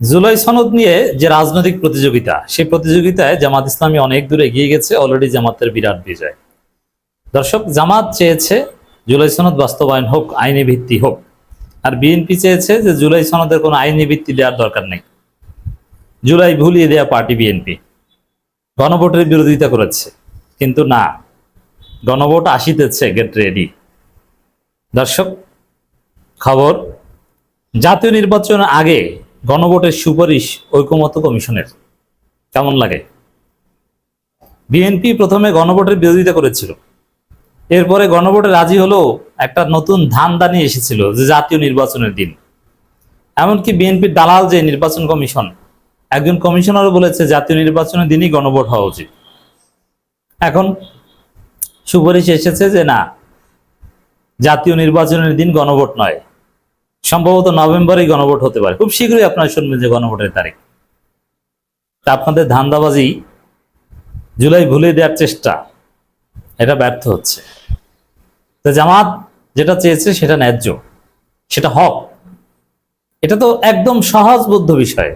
জুলাই সনদ নিয়ে যে রাজনৈতিক প্রতিযোগিতা, সেই প্রতিযোগিতায় জামাত ইসলামী অনেক দূর এগিয়ে গেছে অলরেডি জামাতের বিরাট বিজয়। দর্শক, জামাত চেয়েছে জুলাই সনদ বাস্তবায়ন হোক, আইনি ভিত্তি হোক। আর বিএনপি চেয়েছে যে জুলাই সনদের কোনো আইনি ভিত্তি দেওয়ার দরকার নেই। জুলাই ভুলিয়ে দেওয়া পার্টি বিএনপি। গণভোটের বিরোধিতা করেছে। কিন্তু না, গণভোট আসিতেছে গেট রেডি দর্শক, খবর, জাতীয় নির্বাচনের আগে গণভোটের সুপারিশ ঐকমত্য কমিশনের। কেমন লাগে? বিএনপি প্রথমে গণভোটের বিরোধিতা করেছিল। এরপরে গণভোটে রাজি হলো একটা নতুন ধান্দা নিয়ে এসেছিল যে জাতীয় নির্বাচনের দিন। এমনকি বিএনপির দালাল যে নির্বাচন কমিশন, একজন কমিশনারও বলেছে জাতীয় নির্বাচনের দিনই গণভোট হওয়া উচিত। এখন সুপারিশ এসেছে যে না, জাতীয় নির্বাচনের দিন গণভোট নয়। সম্ভবত নভেম্বরেই গণভোট হতে পারে। খুব শীঘ্রই আপনারা শুনবেন যে গণভোটের তারিখ। তা আপনাদের ধান্দাবাজি জুলাই ভুলে দেওয়ার চেষ্টা, এটা ব্যর্থ হচ্ছে। তো জামাত যেটা চেয়েছে সেটা ন্যায্য, সেটা হক। এটা তো একদম সহজবোধ্য বিষয়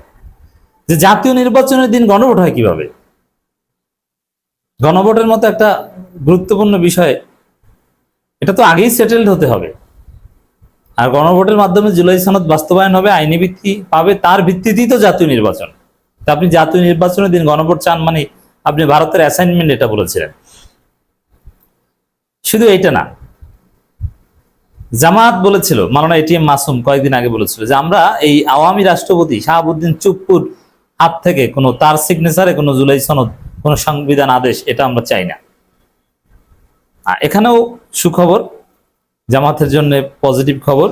যে জাতীয় নির্বাচনের দিন গণভোট হয় কীভাবে? গণভোটের মতো একটা গুরুত্বপূর্ণ বিষয়, এটা তো আগেই সেটেলড হতে হবে। আর গণভোটের মাধ্যমে জুলাই সনদ বাস্তবায়ন হবে, আইনি ভিত্তি পাবে, তার ভিত্তিতেই তো জাতীয় নির্বাচন। তা আপনি জাতীয় নির্বাচনের দিন গণভোট চান মানে আপনি ভারতের অ্যাসাইনমেন্ট এটা বলেছিলেন। শুধু এইটা না জামাত বলেছিল, মালানা এটিএম মাসুম কয়েকদিন আগে বলেছিল যে আমরা এই আওয়ামী রাষ্ট্রপতি শাহাবুদ্দিন চুপ্পুর হাত থেকে কোনো তার সিগনেচারে কোনো জুলাই সনদ, কোনো সংবিধান আদেশ এটা আমরা চাই না। এখানেও সুখবর জামাতের জন্য পজিটিভ খবর।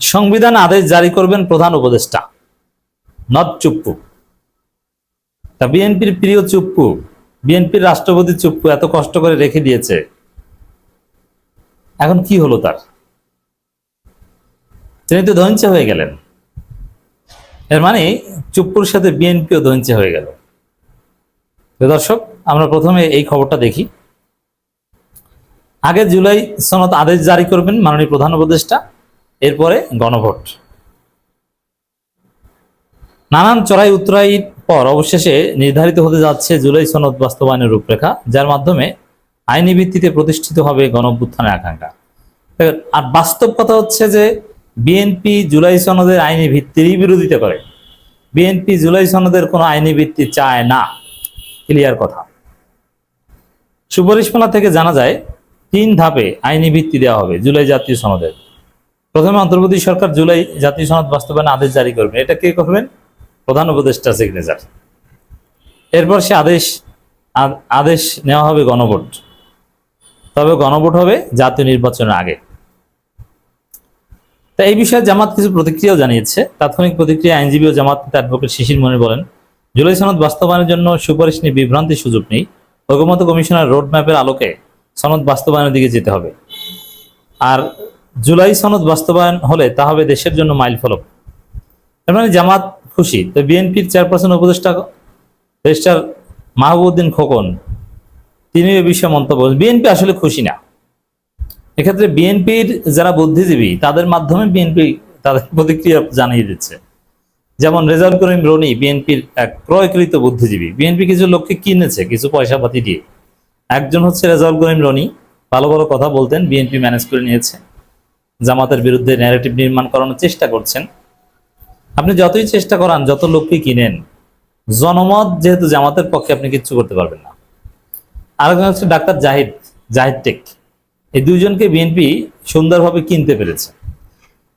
সংবিধান আদেশ জারি করবেন প্রধান উপদেষ্টা নট চুপ্পু। তা বিএনপির প্রিয় চুপ্পু, বিএনপির রাষ্ট্রপতি চুপ্পু এত কষ্ট করে রেখে দিয়েছে। এখন কি হলো তার? তিনি তো ধৈর্য হয়ে গেলেন। এর মানে চুপ্পুর সাথে বিএনপিও ধৈর্য হয়ে গেল। দর্শক, আমরা প্রথমে এই খবরটা দেখি। আগে জুলাই সনদ আদেশ জারি করবেন মাননীয় প্রধান উপদেষ্টা, এরপরে গণভোট। নানান চড়াই উত্তরাইর পর অবশেষে নির্ধারিত হতে যাচ্ছে জুলাই সনদ বাস্তবায়নের রূপরেখা, যার মাধ্যমে আইনি ভিত্তিতে প্রতিষ্ঠিত হবে গণঅভ্যুত্থানের আকাঙ্ক্ষা। আর বাস্তব কথা হচ্ছে যে বিএনপি জুলাই সনদের আইনি ভিত্তিরই বিরোধিতা করে। বিএনপি জুলাই সনদের কোনো আইনি ভিত্তি চায় না। ক্লিয়ার কথা। সুপারিশমালা থেকে জানা যায় তিন ধাপে আইনি ভিত্তি দেওয়া হবে জুলাই জাতীয় সনদের। প্রথমে অন্তর্বর্তী সরকার জুলাই জাতীয় সনদ বাস্তবায়ন আদেশ জারি করবে। এটা কে করবেন? প্রধান উপদেষ্টা সিগনেচার। এরপর সে আদেশ আদেশ নেওয়া হবে গণভোট। তবে গণভোট হবে জাতীয় নির্বাচনের আগে। তা এই বিষয়ে জামাত কিছু প্রতিক্রিয়াও জানিয়েছে। তাৎক্ষণিক প্রতিক্রিয়া আইনজীবী ও জামাত অ্যাডভোকেট শিশির মনে বলেন, জুলাই সনদ বাস্তবায়নের জন্য সুপারিশ নিয়ে বিভ্রান্তির সুযোগ নেই। ঐকমত্য কমিশনের রোড ম্যাপের আলোকে সনদ বাস্তবায়নের দিকে যেতে হবে। আর জুলাই সনদ বাস্তবায়ন হলে তা হবে দেশের জন্য মাইল ফলক। এর মানে জামাত খুশি। তো বিএনপির চেয়ারপারসন উপদেষ্টা রেজিস্ট্রার মাহবুদ্দিন খোকন, তিনি এ বিষয়ে মন্তব্য বিএনপি আসলে খুশি না। এক্ষেত্রে বিএনপির যারা বুদ্ধিজীবী, তাদের মাধ্যমে বিএনপি তাদের প্রতিক্রিয়া জানিয়ে দিচ্ছে। যেমন রেজাউল করিম রনি বিএনপির এক ক্রয়কৃত বুদ্ধিজীবী। বিএনপি কিছু লোককে কিনেছে, কিছু পয়সা পাতি দিয়ে। একজন হচ্ছে রেজাউল করিম রনি, ভালো ভালো কথা বলতেন বিএনপি ম্যানেজ করে নিয়েছে। জামাতের বিরুদ্ধে ন্যারেটিভ নির্মাণ করানোর চেষ্টা করছেন। আপনি যতই চেষ্টা করান, যত লোককে কিনেন, জনমত যেহেতু জামাতের পক্ষে আপনি কিচ্ছু করতে পারবেন না। আরেকজন হচ্ছে ডাক্তার জাহিদ জাহিদ টেক। এই দুইজনকে বিএনপি সুন্দরভাবে কিনতে পেরেছে।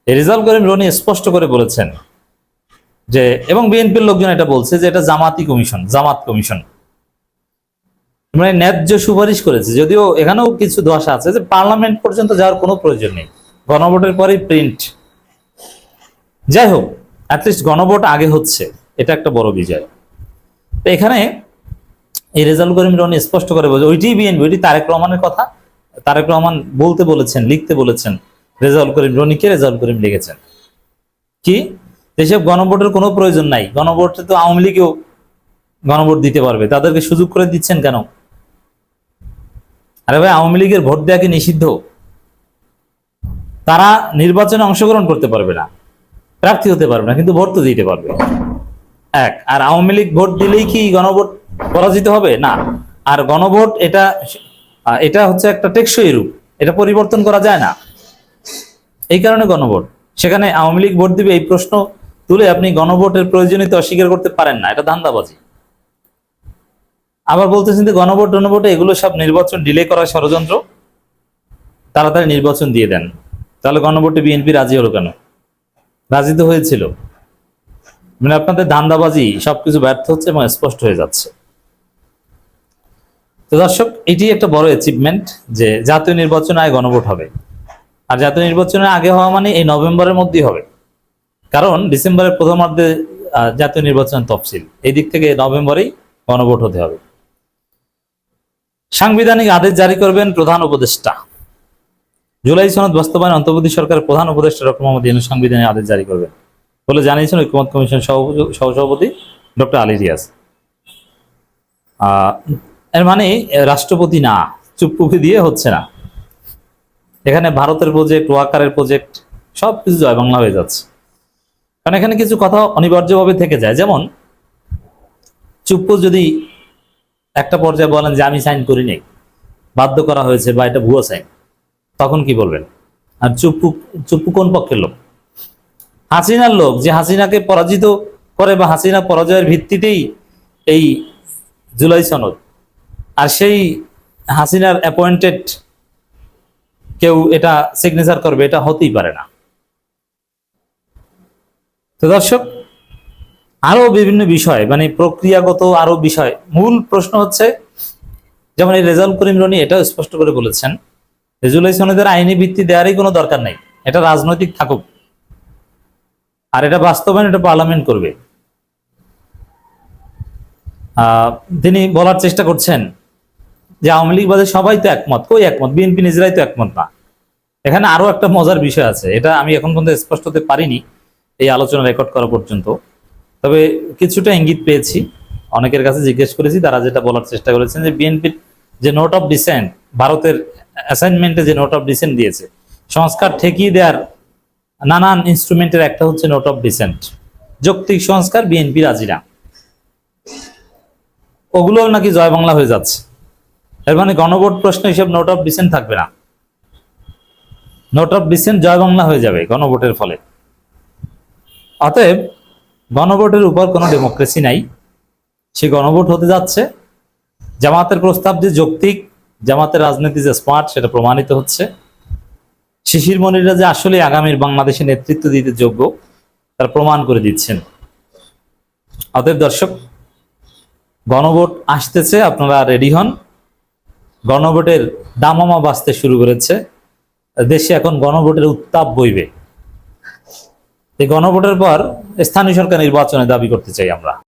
রেজাল্ট করিম রনি স্পষ্ট করে বলেছেন যে, এবং বিএনপির লোকজন এটা বলছে যে, এটা জামাতি কমিশন, জামাত কমিশন। মানে ন্যায্য সুপারিশ করেছে। যদিও এখানেও কিছু দশা আছে যে পার্লামেন্ট পর্যন্ত যাওয়ার কোনো প্রয়োজন নেই। গণভোটের পরেই প্রিন্ট। যাই হোক অ্যাটলিস্ট গণভোট আগে হচ্ছে। এটা একটা বড় বিজয়। তো এখানে এই রেজাল্ট করিম রনি স্পষ্ট করে বলছে ওইটি বিএনপি ওইটি তারেক রহমানের কথা। তারেক রহমান বলতে বলেছেন, লিখতে বলেছেন রেজাল্ট করিম রনিকে রেজাল্ট করিম লিখেছেন। কি? এসব গণভোটের কোনো প্রয়োজন নাই। গণভোটে তো আওয়ামী লীগেও গণভোট দিতে পারবে। তাদেরকে সুযোগ করে দিচ্ছেন কেন? আরে ভাই, আওয়ামী লীগের ভোট দেওয়া কি নিষিদ্ধ? তারা নির্বাচনে অংশগ্রহণ করতে পারবে না, প্রার্থী হতে পারবে না, কিন্তু ভোট তো দিতে পারবে। এক, আর আওয়ামী লীগ ভোট দিলেই কি গণভোট পরাজিত হবে? না। আর গণভোট এটা এটা হচ্ছে একটা টেকসই রূপ, এটা পরিবর্তন করা যায় না। এই কারণে গণভোট। সেখানে আওয়ামী লীগ ভোট দিবে এই প্রশ্ন তুলে আপনি গণভোটের প্রয়োজনীয়তা অস্বীকার করতে পারেন না, এটা ধান্দাবাজি। আবার বলতেছেন যে গণভোট টনভোটে এগুলো সব নির্বাচন ডিলে করার ষড়যন্ত্র। তাড়াতাড়ি নির্বাচন দিয়ে দেন। তাহলে গণভোটে বিএনপি রাজি হলো কেন? রাজি তো হয়েছিল। মানে আপনাদের ধান্দাবাজি সবকিছু ব্যর্থ হচ্ছে এবং স্পষ্ট হয়ে যাচ্ছে। তো দর্শক, এটি একটা বড় অ্যাচিভমেন্ট যে জাতীয় নির্বাচনে আগে গণভোট হবে। আর জাতীয় নির্বাচনের আগে হওয়া মানে এই নভেম্বরের মধ্যেই হবে। কারণ ডিসেম্বরের প্রথমার্ধে জাতীয় নির্বাচন তফসিল। এই দিক থেকে নভেম্বরেই গণভোট হতে হবে। সাংবিধানিক আদেশ জারি করবেন প্রধান উপদেষ্টা। জুলাই সনদ বাস্তবায়ন অন্তর্বর্তী সরকারের প্রধান উপদেষ্টা ডক্টর মোহাম্মদ ইউনূস সাংবিধানিক আদেশ জারি করবেন বলে জানিয়েছেন ঐক্যমত কমিশন সহ- সহসভাপতি ডক্টর আলী রিয়াজ। এর মানে রাষ্ট্রপতি না চুপ্পুকে দিয়ে হচ্ছে না। এখানে ভারতের প্রজেক্ট ওয়াকারের প্রজেক্ট সব কিছু জয় বাংলা হয়ে যাচ্ছে। কারণ এখানে কিছু কথা অনিবার্যভাবে থেকে যায়। যেমন, চুপ্পু যদি একটা পর্যায়ে বলেন যে, আমি সাইন করিনি। বাধ্য করা হয়েছে বা এটা ভুয়ো সাইন তখন কি বলবেন? আর চুপ্পু চুপ্পু কোন পক্ষের লোক? হাসিনার লোক, যে হাসিনাকে পরাজিত করে বা হাসিনা পরাজয়ের ভিত্তিতেই এই জুলাই সনদ। আর সেই হাসিনার অ্যাপয়েন্টেড কেউ এটা সিগনেচার করবে, এটা হতেই পারে না। তো দর্শক আরও বিভিন্ন বিষয় মানে প্রক্রিয়াগত আরও বিষয়। মূল প্রশ্ন হচ্ছে, যেমন এই রেজাউল করিম রনি এটাও স্পষ্ট করে বলেছেন সনদের আইনি ভিত্তি দেওয়ারই কোনো দরকার নেই। এটা রাজনৈতিক থাকুক। আর এটা বাস্তবায়ন, এটা পার্লামেন্ট করবে। তিনি বলার চেষ্টা করছেন যে আওয়ামী লীগ বাদে সবাই তো একমত। কই একমত? বিএনপি নিজেরাই তো একমত না। এখানে আরও একটা মজার বিষয় আছে। এটা আমি এখন পর্যন্ত স্পষ্ট হতে পারিনি এই আলোচনা রেকর্ড করা পর্যন্ত। তবে কিছুটা ইঙ্গিত পেয়েছি। অনেকের কাছে জিজ্ঞেস করেছি, তারা যেটা বলার চেষ্টা করেছেন যে বিএনপির যে নোট অফ ডিসেন্ট ভারতের অ্যাসাইনমেন্টে যে নোট অফ ডিসেন্ট দিয়েছে, সংস্কার ঠেকিয়ে দেওয়ার নানান ইনস্ট্রুমেন্টের একটা হচ্ছে নোট অফ ডিসেন্ট যৌক্তিক সংস্কার বিএনপি রাজি না। ওগুলো নাকি জয় বাংলা হয়ে যাচ্ছে। এর মানে গণভোট প্রশ্ন হিসেব নোট অফ ডিসেন্ট থাকবে না। নোট অফ ডিসেন্ট জয় বাংলা হয়ে যাবে গণভোটের ফলে। অতএব গণভোটের উপর কোনো ডেমোক্রেসি নাই। সে গণভোট হতে যাচ্ছে। জামাতের প্রস্তাব যে যৌক্তিক, জামাতের রাজনীতি যে স্মার্ট সেটা প্রমাণিত হচ্ছে। শিশির মনিরা যে আসলে আগামীর বাংলাদেশে নেতৃত্ব দিতে যোগ্য, তার প্রমাণ করে দিচ্ছেন। অতএব দর্শক, গণভোট আসতেছে, আপনারা রেডি হন। গণভোটের দামামা বাঁচতে শুরু করেছে। দেশে এখন গণভোটের উত্তাপ বইবে। এই গণভোটের পর স্থানীয় সরকার নির্বাচনের দাবি করতে চাই আমরা।